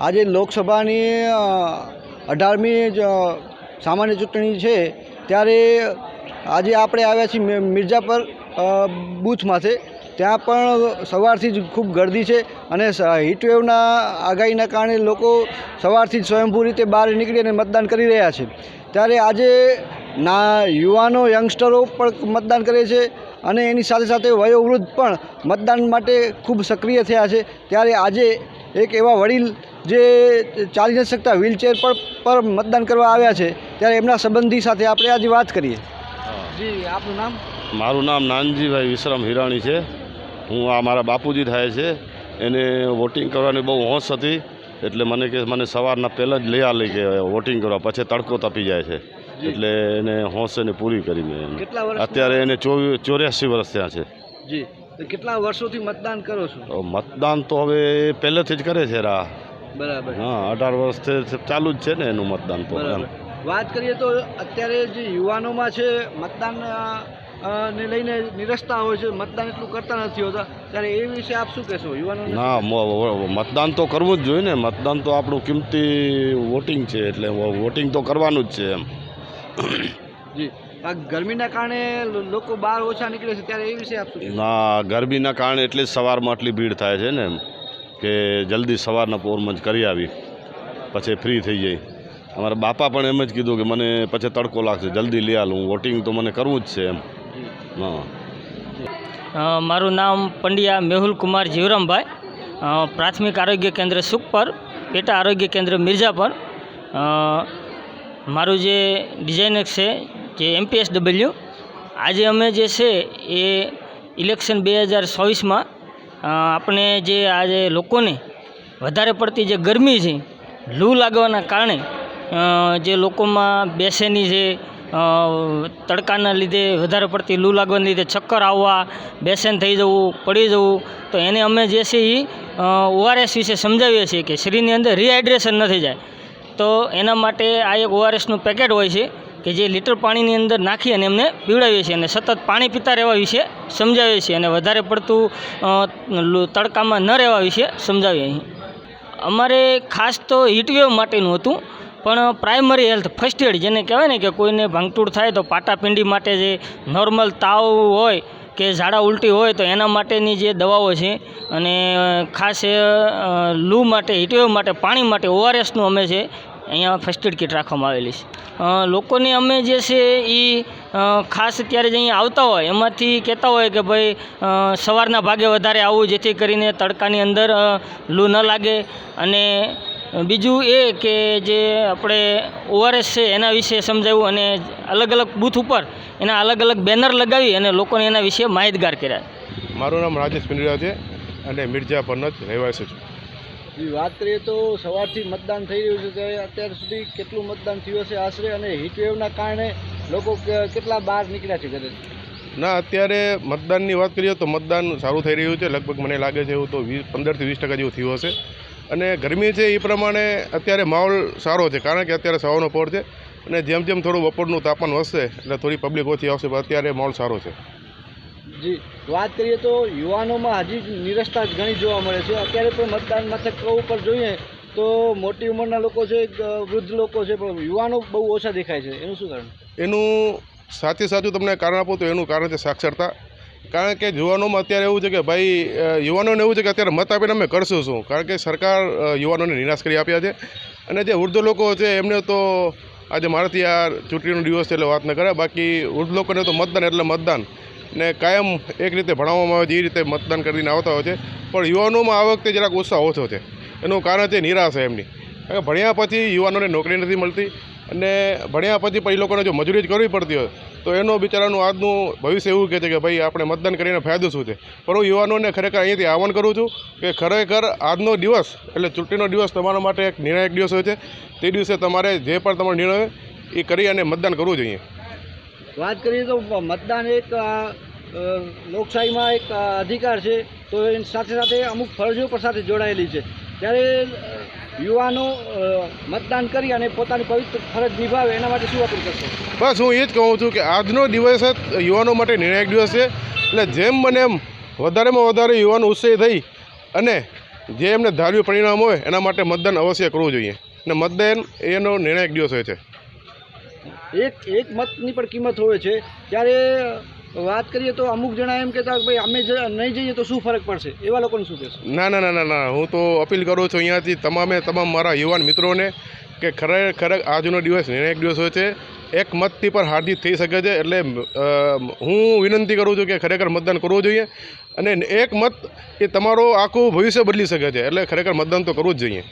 આજે લોકસભાની અઢારમી સામાન્ય ચૂંટણી છે ત્યારે આજે આપણે આવ્યા છીએ મિર્જાપર અ, બૂથમાંથી. ત્યાં પણ સવારથી જ ખૂબ ગર્દી છે અને હીટવેવના આગાહીના કારણે લોકો સવારથી જ સ્વયંભૂ રીતે બહાર નીકળી અને મતદાન કરી રહ્યા છે. ત્યારે આજે ના યુવાનો યંગસ્ટરો પણ મતદાન કરે છે અને એની સાથે સાથે વયોવૃદ્ધ પણ મતદાન માટે ખૂબ સક્રિય થયા છે. ત્યારે આજે એક એવા વડીલ જે ચાલી નથી શકતા વ્હીલચેર પર પર મતદાન કરવા આવ્યા છે ત્યારે એમના સંબંધી સાથે આપણે આજે વાત કરીએ. જી આપનું નામ? મારું નામ નાનજીભાઈ વિશ્રામ હિરાણી છે. હું આ મારા બાપુજી થાય છે. એને વોટિંગ કરવાની બહુ હોશ હતી એટલે મને કે મને સવારના પહેલાં જ લઈ આલી કે વોટિંગ કરવા પછી તડકો તપી જાય છે. એટલે એને હોશ એને પૂરી કરી મેં એને. કેટલા વર્ષ અત્યારે એને ચોવી ચોર્યાસી વર્ષ થયા છે. જી કેટલા વર્ષોથી મતદાન કરો છો? મતદાન તો હવે પહેલેથી જ કરે છે રા. બરાબર. હા અઢાર વર્ષથી ચાલુ જ છે ને એનું મતદાન તો વાત કરીએ તો અત્યારે જે યુવાનોમાં છે મતદાન ને લઈને નિરસતા હોય છે મતદાન એટલું કરતા નથી હોતા. ત્યારે એ વિશે આપ શું કહેશો? યુવાનો ના મતદાન તો કરવું જ જોઈએ ને. મતદાન તો આપણું કિંમતી વોટિંગ છે એટલે વોટિંગ તો કરવાનું જ છે એમ. જી. આ ગરમીના કારણે લોકો બહાર ઓછા નીકળે છે ત્યારે એ વિશે આપ ના ગરમીના કારણે એટલે સવારમાં આટલી ભીડ થાય છે ને એમ. કે જલ્દી સવારના પોરમાં જ કરી આવી. પછી ફ્રી થઈ જાય અમારા બાપા પણ એમ જ કીધું કે મને પછી તડકો લાગશે, જલ્દી લઈ આલું. વોટિંગ તો મને કરવું જ છે એમ. હા. મારું નામ પંડ્યા મેહુલ કુમાર જીવરામભાઈ. પ્રાથમિક આરોગ્ય કેન્દ્ર સુખપર, પેટા આરોગ્ય કેન્દ્ર મિર્જાપર મારું જે ડિઝાઇનર છે, જે એમપીએસ ડબલ્યુ આજે અમે જે છે, એ ઇલેક્શન બે હજાર ચોવીસમાં આપણે જે આજે લોકોને વધારે પડતી જે ગરમી છે, લૂ લાગવાના કારણે જે લોકોમાં બેસેની છે તડકાના લીધે વધારે પડતી લૂ લાગવાને લીધે ચક્કર આવવા, બેસેન થઈ જવું, પડી જવું, તો એને અમે જે છે એ ઓઆરએસ વિશે સમજાવીએ છીએ કે શરીરની અંદર રિહાઇડ્રેશન ન થઈ જાય. તો એના માટે આ એક ઓઆરએસનું પેકેટ હોય છે કે જે લીટર પાણીની અંદર નાખી અને એમને પીવડાવીએ છીએ અને સતત પાણી પીતા રહેવા વિશે સમજાવીએ છીએ અને વધારે પડતું તડકામાં ન રહેવા વિશે સમજાવીએ અહીં અમારે ખાસ તો હીટવેવ માટેનું હતું, પણ પ્રાઇમરી હેલ્થ ફર્સ્ટ એડ જેને કહેવાય ને કે કોઈને ભાંગતૂડ થાય તો પાટાપિંડી માટે જે નોર્મલ તાવ હોય કે ઝાડા ઉલટી હોય તો એના માટેની જે દવાઓ છે અને ખાસ લૂ માટે હીટવેવ માટે, પાણી માટે ઓઆરએસનું અમે છે અહીંયા ફર્સ્ટ એડ કિટ રાખવામાં આવેલી છે. લોકોને અમે જે છે એ ખાસ અત્યારે જે અહીંયા આવતા હોય, એમાંથી કહેતા હોય કે ભાઈ સવારના ભાગે વધારે આવવું જેથી કરીને તડકાની અંદર લૂ ન લાગે. અને બીજું એ કે જે આપણે ઓઆરએસ છે, એના વિશે સમજાવ્યું અને અલગ અલગ બૂથ ઉપર એના અલગ અલગ બેનર લગાવી અને લોકોને એના વિશે માહિતગાર કર્યા. મારું નામ રાજેશ પિંડરા છે અને મિર્જા પરનો જ રહેવાસી છું. વાત કરીએ તો સવારથી મતદાન થઈ રહ્યું છે, ત્યારે અત્યાર સુધી કેટલું મતદાન થયું હશે આશરે અને હીટવેવના કારણે લોકો કેટલા બહાર નીકળ્યા છે ઘરે? ના, અત્યારે મતદાનની વાત કરીએ તો મતદાન સારું થઈ રહ્યું છે, લગભગ મને લાગે છે એવું તો વીસ પંદરથી વીસ ટકા જેવું થયું હશે. અને ગરમી છે એ પ્રમાણે અત્યારે માહોલ સારો છે, કારણ કે અત્યારે સવારનો પહોર છે અને જેમ જેમ થોડું બપોરનું તાપમાન વધશે એટલે થોડી પબ્લિક ઓછી આવશે, પણ અત્યારે માહોલ સારો છે. જી. વાત કરીએ તો યુવાનોમાં હજી નિરસતા ઘણી જોવા મળે છે. અત્યારે પણ મતદાન મથક ઉપર જોઈએ તો મોટી ઉંમરના લોકો છે વૃદ્ધ લોકો છે, પણ યુવાનો બહુ ઓછા દેખાય છે. એનું શું કારણ? એનું સાચે સાચું તમને કારણ આપો તો એનું કારણ છે સાક્ષરતા. કારણ કે યુવાનોમાં અત્યારે એવું છે કે ભાઈ યુવાનોને એવું છે કે અત્યારે મત આપીને અમે કરશું શું? કારણ કે સરકાર યુવાનોને નિરાશ કરી આપ્યા છે. અને જે વૃદ્ધ લોકો છે એમને તો આજે મારાથી આ ચૂંટણીનો દિવસ છે એટલે વાત ન કરે બાકી વૃદ્ધ લોકોને તો મતદાન એટલે મતદાન. ને કાયમ એક રીતે ભણાવવામાં આવે છે એ રીતે મતદાન કરીને આવતા હોય છે. પણ યુવાનોમાં આ વખતે જરાક ઉત્સાહ ઓછો છે. એનું કારણ છે નિરાશા એમની. કારણ કે ભણ્યા પછી યુવાનોને નોકરી નથી મળતી અને ભણ્યા પછી પણ એ લોકોને જો મજૂરી જ કરવી પડતી હોય, તો એનો બિચારાનું આજનું ભવિષ્ય એવું કહે છે કે ભાઈ, આપણે મતદાન કરીને ફાયદો શું છે? પણ હું યુવાનોને ખરેખર અહીંયાથી આહવાન કરું છું કે ખરેખર આજનો દિવસ, એટલે ચૂંટણીનો દિવસ તમારા માટે એક નિર્ણાયક દિવસ હોય છે. તે દિવસે તમારે જે પણ તમારો નિર્ણય એ કરી અને મતદાન કરવું જોઈએ. વાત કરીએ તો મતદાન એક લોકશાહીમાં એક અધિકાર છે, તો એની સાથે સાથે અમુક ફરજો પણ સાથે જોડાયેલી છે. ત્યારે યુવાનો મતદાન કરી અને પોતાની પવિત્ર ફરજ નિભાવે, એના માટે શું અપીલ કરશો? બસ હું એ જ કહું છું કે આજનો દિવસ જ યુવાનો માટે નિર્ણાયક દિવસ છે. એટલે જેમ બને એમ વધારેમાં વધારે યુવાનો ઉત્સાહી થઈ અને જે એમને ધાર્યું પરિણામ હોય, એના માટે મતદાન અવશ્ય કરવું જોઈએ. અને મતદાન એનો નિર્ણાયક દિવસ હોય છે. એક એક મતની પણ કિંમત હોય છે. ત્યારે વાત કરીએ તો અમુક જણા એમ કહેતા ભાઈ અમે નહીં જઈએ તો શું ફરક પડશે? એવા લોકોને શું કહેશો? ના ના ના ના ના. હું તો અપીલ કરું છું અહીંયાથી તમામે તમામ મારા યુવાન મિત્રોને કે ખરેખર આજનો દિવસ નિર્ણાયક દિવસ હોય છે. એક મતથી પણ હાર થઈ શકે છે. એટલે હું વિનંતી કરું છું કે ખરેખર મતદાન કરવું જોઈએ. અને એક મત એ તમારો આખું ભવિષ્ય બદલી શકે છે. એટલે ખરેખર મતદાન તો કરવું જ જોઈએ.